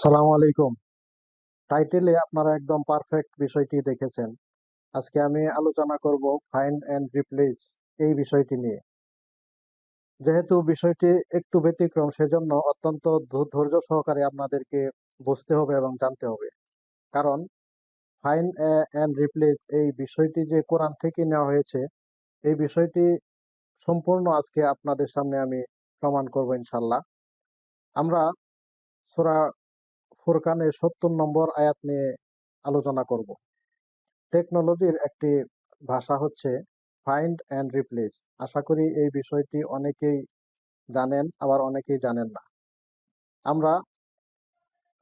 সালাম আলাইকুম। টাইটেলে আপনারা একদম পারফেক্ট বিষয়টি দেখেছেন। আজকে আমি আলোচনা করব ফাইন্ড অ্যান্ড রিপ্লেস এই বিষয়টি নিয়ে। যেহেতু বিষয়টি একটু ব্যতিক্রম, সেজন্য অত্যন্ত ধৈর্য সহকারে আপনাদেরকে বুঝতে হবে এবং জানতে হবে। কারণ ফাইন অ্যান্ড রিপ্লেস এই বিষয়টি যে কোরআন থেকে নেওয়া হয়েছে, এই বিষয়টি সম্পূর্ণ আজকে আপনাদের সামনে আমি প্রমাণ করব ইনশাল্লাহ আমরা সূরা ফুরকানের সত্তর নম্বর আয়াত নিয়ে আলোচনা করব। টেকনোলজির একটি ভাষা হচ্ছে ফাইন্ড অ্যান্ড রিপ্লেস আশা করি এই বিষয়টি অনেকেই জানেন, আবার অনেকেই জানেন না। আমরা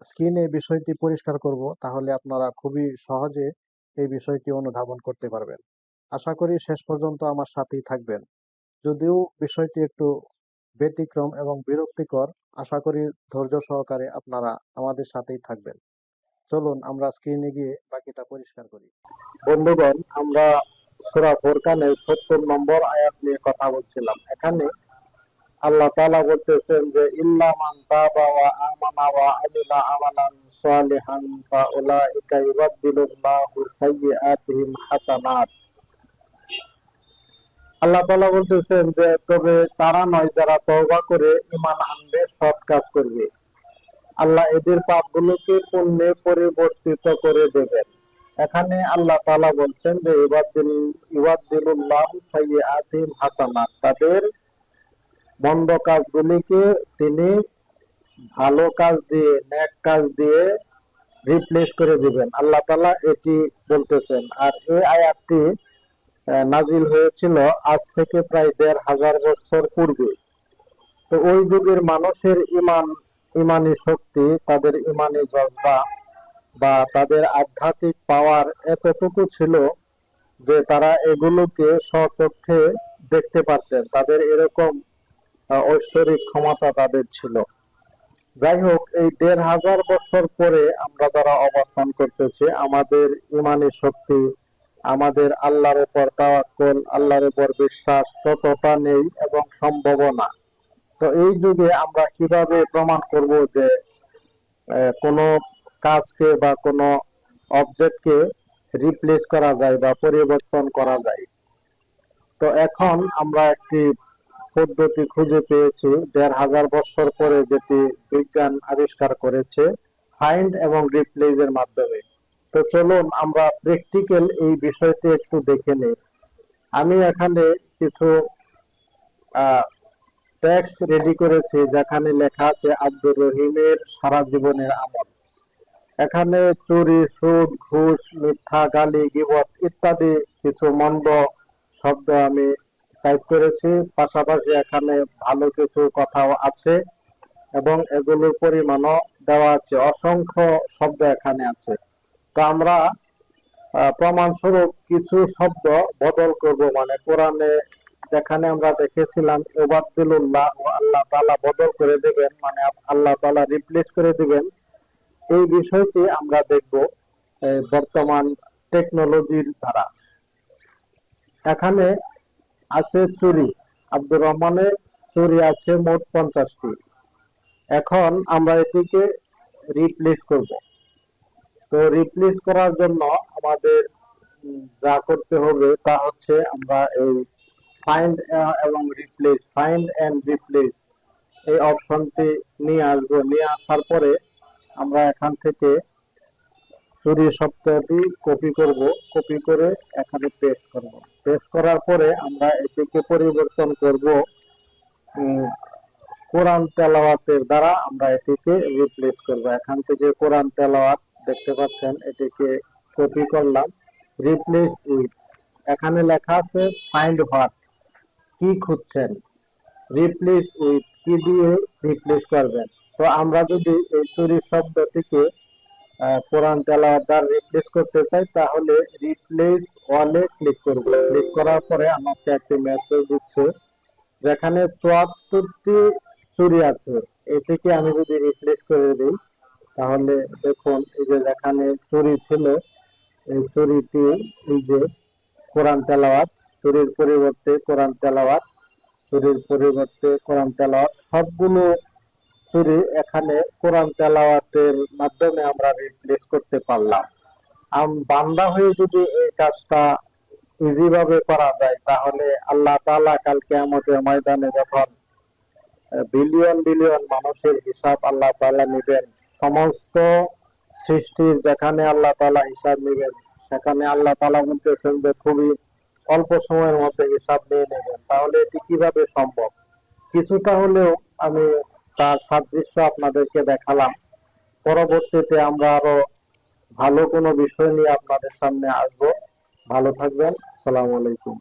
স্ক্রিনে বিষয়টি পরিষ্কার করব, তাহলে আপনারা খুবই সহজে এই বিষয়টি অনুধাবন করতে পারবেন। আশা করি শেষ পর্যন্ত আমার সাথেই থাকবেন। যদিও বিষয়টি একটু ব্যতিক্রম এবং বিরক্তিকর। আশা করি ধৈর্য সহকারে আপনারা আমাদের সাথেই থাকবেন। চলুন, আমরা স্ক্রিনে গিয়ে বাকিটা পরিষ্কার করি। বন্ধুগণ, আমরা সূরা ফুরকানের সত্তর নম্বর আয়াত নিয়ে কথা বলছিলাম। এখানে আল্লাহ তাআলা বলতেছেন যে, ইল্লা মান তাবা ওয়া আমানা ওয়া আমিলা আমালান সালিহান ফা উলাইকা ইউবাদদিলুল্লাহু সাইয়্যাতিহিম হাসানাত। আল্লাহ তালা বলতেছেন যে, তবে তারা নয় যারা তওবা করে ইমান আনবে সৎ কাজ করবে। আল্লাহ এদের পাপগুলোকে পুণ্যে পরিবর্তিত করে দেবেন। এখানে আল্লাহ তালা বলছেন যে ইবাদিল ইবাদিলুল্লাহ সাইয়্যাতিহিম হাসানাত। তাদের মন্দ কাজগুলিকে তিনি ভালো কাজ দিয়ে, নেক কাজ দিয়ে রিপ্লেস করে দিবেন। আল্লাহ তাআলা এটি বলতেছেন। আর এই আয়াতটি নাজিল হয়েছিল আজ থেকে প্রায় দেড় হাজার বছর পূর্বে। তো ওই যুগের মানুষের ইমান, ইমানি শক্তি, তাদের ইমানি জজবা বা তাদের আধ্যাত্মিক পাওয়ার এতটুকু ছিল যে তারা এগুলোকে স্বচক্ষে দেখতে পারতেন। তাদের এরকম ঐশ্বরিক ক্ষমতা তাদের ছিল। যাই হোক, এই দেড় হাজার বছর পরে আমরা যারা অবস্থান করতেছি, আমাদের ইমানি শক্তি আমাদের আল্লাহর উপর তাওয়াক্কুল, আল্লাহর উপর বিশ্বাস ততটা নেই এবং সম্ভাবনা তো এই যুগে আমরা কীভাবে প্রমাণ করব যে কোনো কাজকে বা কোনো অবজেক্টকে রিপ্লেস করা যায় বা পরিবর্তন করা যায়? তো এখন আমরা একটি পদ্ধতি খুঁজে পেয়েছি, দেড় হাজার বছর পরে যেটি বিজ্ঞান আবিষ্কার করেছে ফাইন্ড এবং রিপ্লেস এর মাধ্যমে। তো চলুন আমরা প্র্যাকটিক্যাল এই বিষয়টি একটু দেখে নিই। আমি এখানে কিছু টেক্সট রেডি করেছি, যেখানে লেখা আছে, আব্দুর রহিমের সারা জীবনের আমল। এখানে চুরি, সুদ, ঘুষ, মিথ্যা, গালি, গিবত ইত্যাদি কিছু মন্দ শব্দ আমি টাইপ করেছি। পাশাপাশি এখানে ভালো কিছু কথাও আছে এবং এগুলোর পরিমাণও দেওয়া আছে। অসংখ্য শব্দ এখানে আছে। তো আমরা প্রমাণস্বরূপ কিছু শব্দ বদল করব। মানে কোরআনে যেখানে আমরা দেখেছিলাম, ওবাদ্দিলুল্লাহ ও আল্লাহ তালা বদল করে দেবেন। মানে আল্লাহ তালা রিপ্লেস করে দিবেন। এই বিষয়টি আমরা দেখব বর্তমান টেকনোলজির দ্বারা। এখানে আছে চুরি। আব্দুর রহমানের চুরি আছে মোট পঞ্চাশটি। এখন আমরা এটিকে রিপ্লেস করব। তো রিপ্লেস করার জন্য আমাদের যা করতে হবে তা হচ্ছে আমরা এই ফাইন্ড এবং রিপ্লেস ফাইন্ড এন্ড রিপ্লেস এই অপশনটি নিয়ে আসব। নিয়ে আসার পরে আমরা এখান থেকে চুরি সপ্তাহটি কপি করব। কপি করে এখানে পেস্ট করব। পেস্ট করার পরে আমরা এটিকে পরিবর্তন করব। কোরআন তেলাওয়াতের দ্বারা আমরা এটিকে রিপ্লেস করব। এখান থেকে কোরআন তেলাওয়াত দেখতে পাচ্ছেন, এটিকে কপি করলাম। রিপ্লেস উইথ এখানে লেখা আছে ফাইন্ড হোয়াট কি খুঁজছেন? রিপ্লেস উইথ কি দিয়ে রিপ্লেস করবেন? তো আমরা যদি এই চুরি শব্দটিকে কোরআন তেলাওয়াত দ্বারা রিপ্লেস করতে চাই তাহলে রিপ্লেস ওয়ালে ক্লিক করব। ক্লিক করার পরে আমাকে একটি মেসেজ দিচ্ছে, যেখানে চুয়াত্তরটি চুরি আছে। এটিকে আমি যদি রিপ্লেস করে দিই তাহলে দেখুন, এই যে যেখানে চুরি ছিল, এই চুরিটি, এই যে কোরআন তেলাওয়াত, চুরির পরিবর্তে কোরআন তেলাওয়াত, চুরির পরিবর্তে কোরআন তেলাওয়াত, সবগুলো চুরি এখানে কোরআন তেলাওয়াতের মাধ্যমে আমরা রিপ্লেস করতে পারলাম। আম, বান্দা হয়ে যদি এই কাজটা ইজি ভাবে করা যায়, তাহলে আল্লাহ তাআলা কালকে আমাদের ময়দানে যখন বিলিয়ন বিলিয়ন মানুষের হিসাব আল্লাহ তাআলা নেবেন সমস্ত সৃষ্টির যেখানে আল্লাহ তালা হিসাব নেবেন, সেখানে আল্লাহ তালা বলতেছেন যে খুবই অল্প সময়ের মধ্যে হিসাব নিয়ে নেবেন। তাহলে এটি কীভাবে সম্ভব? কিছুটা হলেও আমি তার সাদৃশ্য আপনাদেরকে দেখালাম। পরবর্তীতে আমরা আরও ভালো কোনো বিষয় নিয়ে আপনাদের সামনে আসব। ভালো থাকবেন। সালাম আলাইকুম।